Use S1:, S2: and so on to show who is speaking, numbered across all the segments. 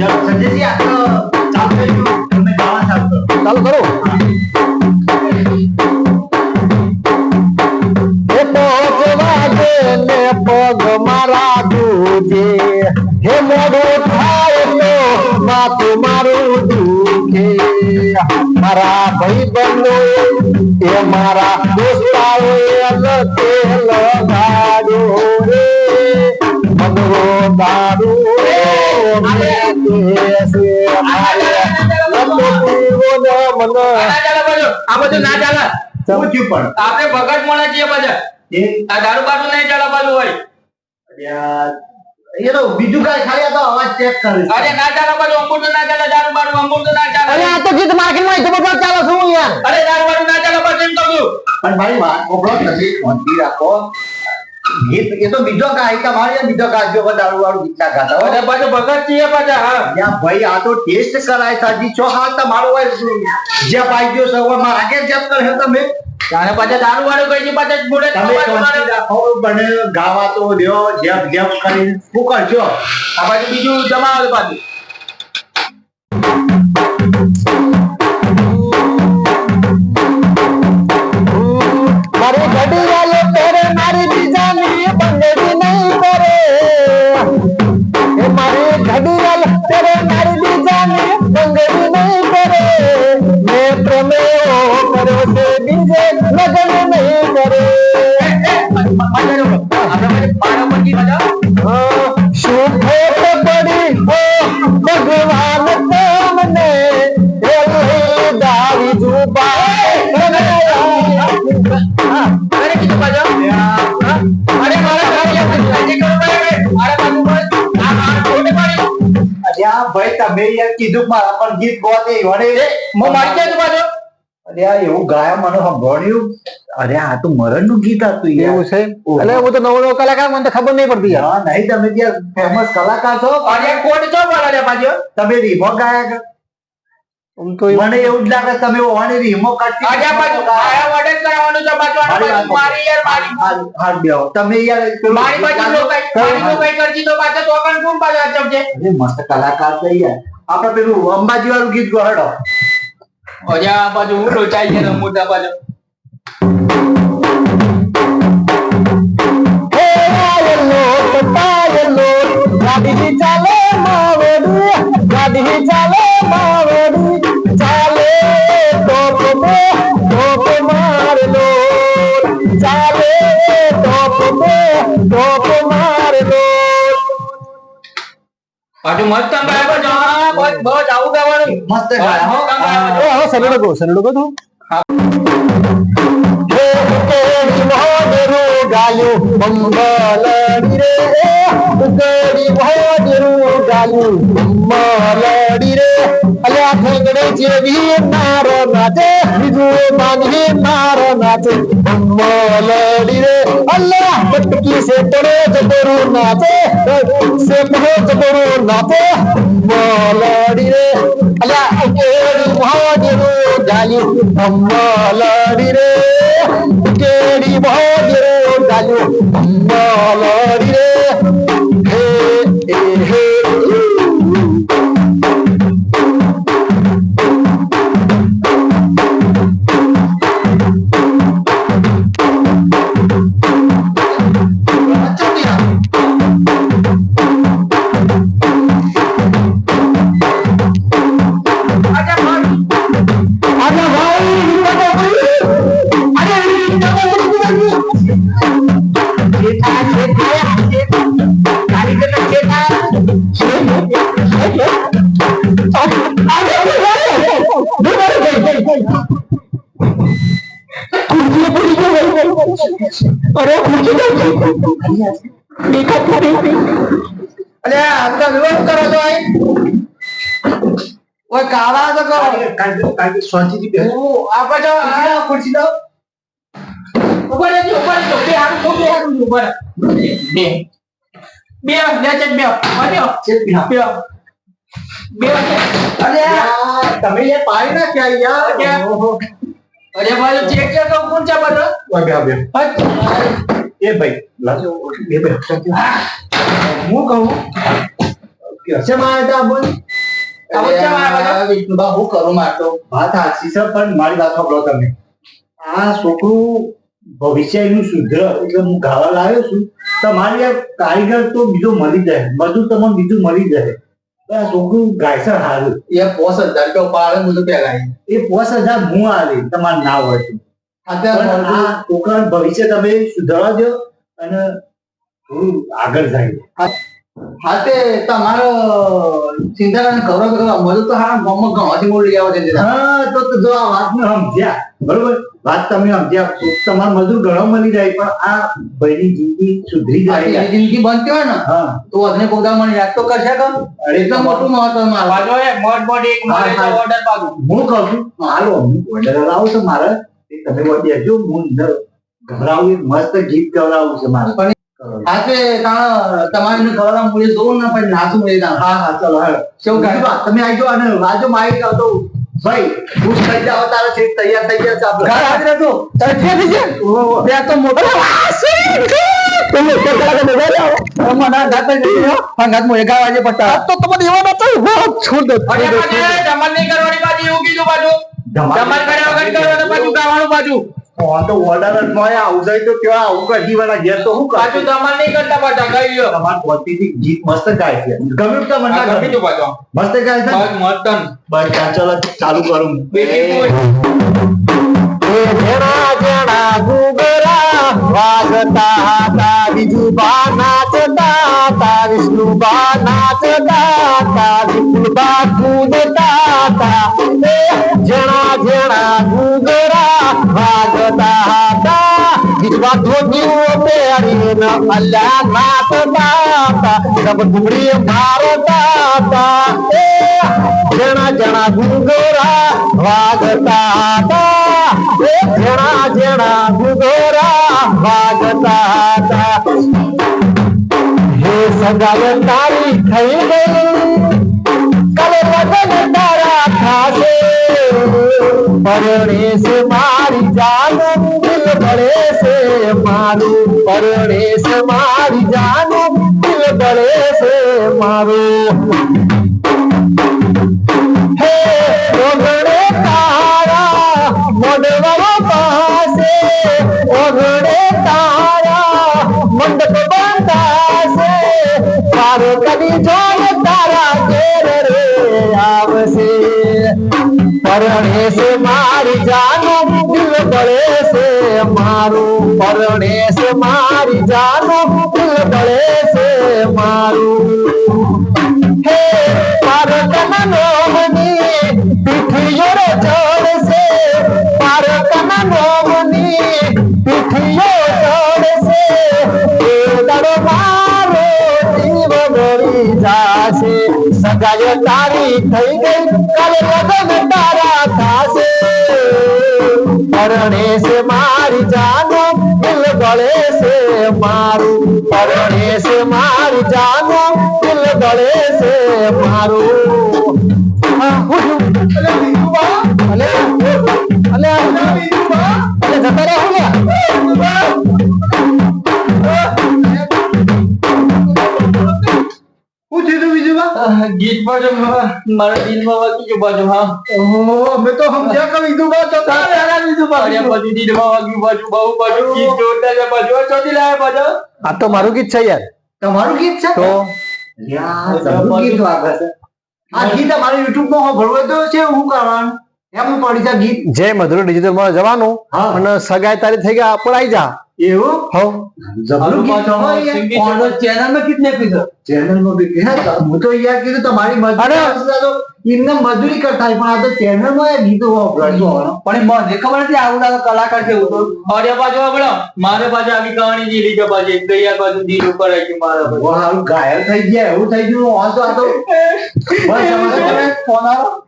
S1: ચાલો તમે ગાવા ચાલુ કરો.
S2: ચાલુ કરો પગ મારા દુજે હે મોડું થાય તો માથું મારું દુખે. મારા ભાઈ બંધો એ મારા દોસ્તાઓ લતે લગાડ્યો રે. મગરો દારૂ
S3: બાજુ આ બધું ના ચાલે
S1: શું થયું પણ
S3: આપણે ભગત મળે છીએ બધા આ દારૂ બાજુ નહીં ચાલે હોય
S1: એ તો બીજું કઈ ખાલી તો અવાજ ચેક કરે
S3: અરે ના ચાલે બાજુ ના ચાલે દારૂ બાજુ ના
S2: અરે
S3: ચાલે
S2: આ તો ગીત માર્કેટમાં જબરદસ્ત ચાલે છે યાર.
S3: અરે દારૂ બાજુ ના ચાલે બાજુ એમ કહું
S1: પણ મારી વાત સાંભળો, તમે રાખો. એ તો બીજો કાંઈ તમારે બીજો કાજો દારૂ વાળું ગીત ગાતા હોય.
S3: અરે ભગત છીએ પાછા હા.
S1: ભાઈ આ તો ટેસ્ટ કરાય સાજી છો હાલ તમારો હોય જે પાઈ ગયો સવારમાં આગે જેમ કરે તમે.
S3: તારે પાછા દારૂ વાળું કઈ છે પાછા મોઢે
S1: તમે રાખો બને ગાવા તો દ્યો જેમ જેમ કરીને. શું કરજો
S3: આ બાજુ બીજું જમાવે પાછું.
S1: ભાઈ તમે યાર કીધું મારા પણ ગીત ગોતે વડે
S3: મો મારી જાય પાછો
S1: અરે આ એવું ગાયા મને સાંભળ્યું? અરે આ તો મરણનું ગીત હતું
S2: એવું છે? એટલે હું તો નવો નવો કલાકાર મને તો ખબર નહીં પડતી
S1: હા નહીં તમે ત્યાં ફેમસ કલાકાર છો?
S3: અરે કોણ છો રે પાછો
S1: તમે રીમો ગાયા
S2: તો
S1: મને એવું જ લાગે તમે ઓવાની રીમો કાઢી
S3: આજે આ પાછું આયા વડે જ કરાવવાનું છે પાછું
S1: મારી
S3: મારી યાર મારી.
S1: હાલ- હાલ બેહો. તમે યાર પેલું
S3: મારી બાજુ
S1: ગીત
S3: લો કઈ મારી લો કઈ કરજી તો પાછો તો પણ કોણ પાછો
S1: અરે મસ્ત કલાકાર છે યાર. આપણે પેલું અંબાજી વાળું ગીત ગોહડો
S3: અરે આ બાજુ હું લોચાઈ છે મોટા પાછો
S2: હે આયલો પતાયલો ગાડી ચાલે માવડી ગાડી ચાલે માવડી ચાલે ટોપ બે ટોપ મારલો ચાલે ટોપ બે ટોપ મારલો
S3: પાછું મસ્ત બરાબર છે હા બસ આવું ગાવાનું.
S1: મસ્ત
S3: હા,
S2: સરેડો ગો સરેડો ગો તું. હે. ગાયું બંબલડી રે કેડી મોડરું ગાયું બંબલડી રે અલ્યા ઠેકડે જેવી નાર નાચે બીજું માની નાર નાચે બંબલડી રે અલ્યા બટકી સે પડે જબરું નાચે સે પડે જબરું નાચે બંબલડી રે અલ્યા કેડી મોડરું ગાયું બંબલડી રે કેડી મોડરું ગાયું બંબલડી રે અરે અરે
S3: આ તો વિરોધ કરો છો અહીં. ઓય કાળા તો કરો
S1: કાંઈ- કાંઈ શાંતિથી બેસો.
S3: હું આ પાછો આ ખુરશી દો ઉપર રહેજો ઉપર રહેજો. બે હાથ બે હાથ ઉપર બે. બે લે છે બે
S1: છે
S3: બે અરે
S1: તમે યાર પાડી નાખ્યા યાર.
S3: અરે ભાઈ ચેક છે તો કોણ છે પાછો
S1: ઓય બે, બે. એ ભાઈ લાજો બે બે
S3: હું કહું
S1: શેમ આવ્યા હતા બોલ
S3: આવો ચમ આવ્યા બધા?
S1: હું કરું માટો વાત સાચી છે પણ મારી વાત સાંભળો તમે આ છોકરું ભવિષ્યનું સુધર એટલે હું ગાવા લાવ્યો છું તમારી કારીગર તો બીજો મળી જાય. બધું તમને બીજું મળી જાય. આ છોકરું ગાયસર હારું.
S3: એ પોસ હજાર રૂપિયા પાડે બધું પેલા
S1: એ પોસ હજાર હું આલી તમારે ના હોય તો. આ છોકરા ભવિષ્ય તમે સુધારવા દો અને થોડું આગળ જાય.
S3: હા તે તમારો ચિંતા ખબર કરો મજૂર તો હારા ગામમાં ઘણવાથી મોડ લઈ આવો છે
S1: હા તો તો જો આ વાતને સમજ્યા બરોબર? વાત તમે સમજ્યા. તમારે મજૂર ઘણો મળી જાય પણ આ ભાઈની જિંદગી સુધરી જાય
S3: જિંદગી બનતી હોય ને તો અમને કોદા મને યાદ તો કરશે કે એટલું મોટું મહત્વ મારું.
S4: એ મોટ મોટ એક order પાડું.
S1: હું કહું છું હાલો હું ઓર્ડર લાવો તો મારે. તમે વળી દેજો હું અંદર ગભરાવું મસ્ત ગીત ગવડાવું છે મારે.
S3: પણ હા તાણ તમારે ખબર મૂળે જોવું ને પછી નાચું તાણ.
S1: હા હા ચલો હાલો.
S3: કેવું ગાય?
S1: તમે આવી આવજો અને વાજો મારી આવતો ભાઈ થઈ જાઓ તારે સીટ તૈયાર થઈ ગયા છે આપણે.
S2: ઘર થઈ ગયા? તો મોટો આવો. મને ઘાત જ નથી હો. પણ ઘાત મોએ ગાવા જે પડતા આ તો તમને એવા નતો હો, છોડ દો
S4: અરે નહીં કરવાની પાછી એવું કીધું પાછું. ધમાલ કર્યા વગર કરવાનું પાછું ગાવાનું પાછું.
S1: ફોન તો ઓર્ડર જ મળે આવું જાય તો કેવા આવું કઢી વાળા ઘેર તો શું
S4: પાછું ધમાલ નહીં કરતા પાછા કહી લ્યો.
S1: તમારા પોતીથી ગીત મસ્ત ગાય છે ગમ્યું તો મને ના
S4: ગમી
S1: ગમ્યું.
S4: તું પાછો.
S1: મસ્ત ગાય છે
S4: બસ મસ્તન.
S1: બસ ચાલો ચાલુ કરું.
S2: એ જેણા જેણા વાગતા હતા વિજુબા નાચતા હતા વિષ્ણુબા નાચતા હતા વિપુલબા કૂદતા હતા એ જેણા જેણા ઘૂઘરા વાગતા હતા વિજુબા ધોતિયું પહેરીને અલ્યા નાચતા હતા રબ ડુંગળી મારતા હતા એ જેણા જેણા ઘૂઘરા વાગતા હતા એ જેણા જેણા ઘૂઘરા વાગતા હતા હે સગાય તારા થાશે પરણે છે મારી જાન દિલ બળે છે મારું પરણે છે મારી જાન દિલ બળે છે પરણે છે મારી જાનું દિલ બળે છે મારું પરણે છે મારી જાનું દિલ બળે છે મારું હે પારકના નોમની પીઠીઓ રે ચડશે. પારકના નોમની પીઠીઓ ચડશે. એ દડો મારો જીવ મરી જાશે. સગાઈ તારી થઈ ગઈ, કાલે લગન થાશે પરણે છે મારી જાનો દિલ ગળે છે મારું. પરણે છે મારી જાનો દિલ ગળે છે મારું. અલે, અલે, અલે, જતા રહો.
S4: ગીત પાછું મારા દિલમાં વાગી ગયું પાછું હા.
S1: ઓહો, અમે તો સમજ્યા કે બીજું બા તો તારે આના બીજું. બા.
S4: અરે પાછું દિલમાં વાગ્યું પાછું બહુ પાછું ગીત છે પાછું આ ચોથી લાયા પાછો
S2: આ તો મારું ગીત છે યાર.
S1: તમારું ગીત છે?
S2: તો?
S1: યાર, તમારું ગીત વાગે છે. આ ગીત અમારે YouTube માં હોય તો છે હું કરવાનું. એમ પડી જા ગીત.
S2: જય મધુર ડિજિટલમાં જવાનું
S1: હા.
S2: અને સગાઈ તારી થઈ ગયા પર આવી જા.
S1: એવું? યાર.
S3: ચેનલમાં કિતને પીધો
S1: ચેનલમાં બી હું તો યાર કીધું તમારી મજૂરી એમને મજૂરી કરતા પણ આ તો ચેનલમાં યાર વાપરવાનું.
S3: પણ મને ખબર નથી આવું લાગે કલાકાર છે
S4: અરે પાછો આપણો મારે પાછું આવી કહાણી જીલી છે પાછી એક દરિયા પાછું દિલ ઉપર રાખ્યું મારા
S1: હારું ઘાયલ થઈ ગયા એવું થઈ ગયું આ તો આ તો.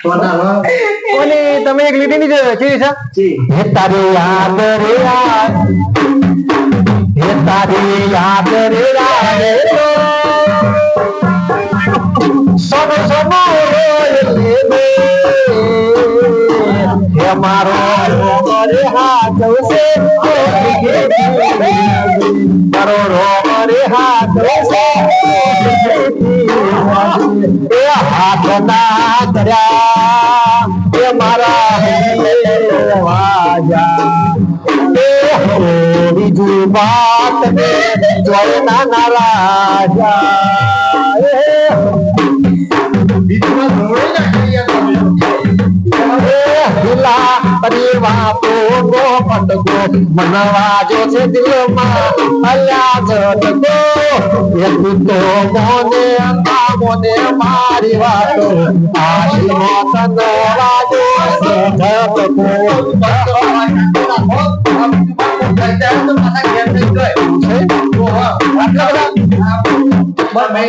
S3: ફોન આવ્યો.
S2: ઓલી તમે એક લીટી ની કેવી છે? તારી યાદ રે હે તારી યાદ રે યાદ સમ રોય લે હે મારો મારે હાચવશે કરોડો મારે હાચવશે એ હાથ ના કર્યા એ મારા વાજા. એ હો, બીજું વાત ને રાજા મનવાજો છે દિલમાં મારી વાતો આશી મોતન વાજો છે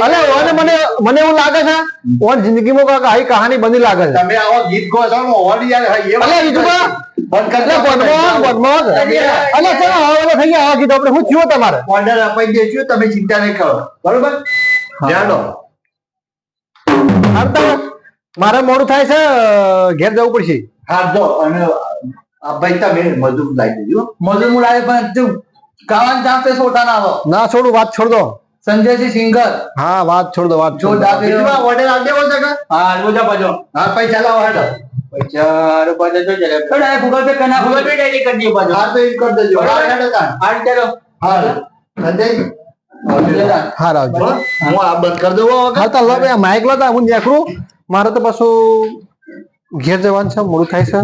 S2: અલે ઓને મને મને એવું લાગે છે ઓન જિંદગીમાં કાંઈક આવી કહાની બની લાગે છે.
S1: તમે આવો ગીત ગો છો ને યાર એ
S2: અલે બીજું કા?
S1: બંધ
S2: અલે
S1: દો.
S2: બદમાશ બદમાશ અલે ચલો હવે થઈ ગયા આવા કીધું આપણે. શું થયું તમારે.
S1: ઓર્ડર અપાઈ દેજો તમે ચિંતા નહીં કરો. બરોબર? ધ્યાન દો
S2: મારે મોડું થાય છે ઘેર જવું પડશે.
S1: દો અને ભાઈ તમે મજૂર લાવી દેજો.
S3: મજૂર પણ તું ગાવાનું ચાપે સોટા ના આવો
S2: ના છોડું વાત છોડ દો.
S3: સંજયજી સિંગર
S2: હા વાત છોડ દો વાત છોડ દો.
S1: બીજું ઓર્ડર આપી દેવો છે
S3: હા બાજો
S1: હા પૈસા લાવો હેડો.
S3: પૈસા રૂપિયા જરે થોડા ગૂગલ પે કના ગૂગલ પે ડાયરેક્ટ કરી દો બાજો
S1: હા તો એ કરી દેજો. હા હેડો હા સંજય?
S2: હા રાવજી
S1: હું આ બંધ કરી દઉં.
S2: હાલતા લો માઇક લો તા હું નીકળું. મારે તો પાછું ઘેર જવાનું છે મોડું થાય છે.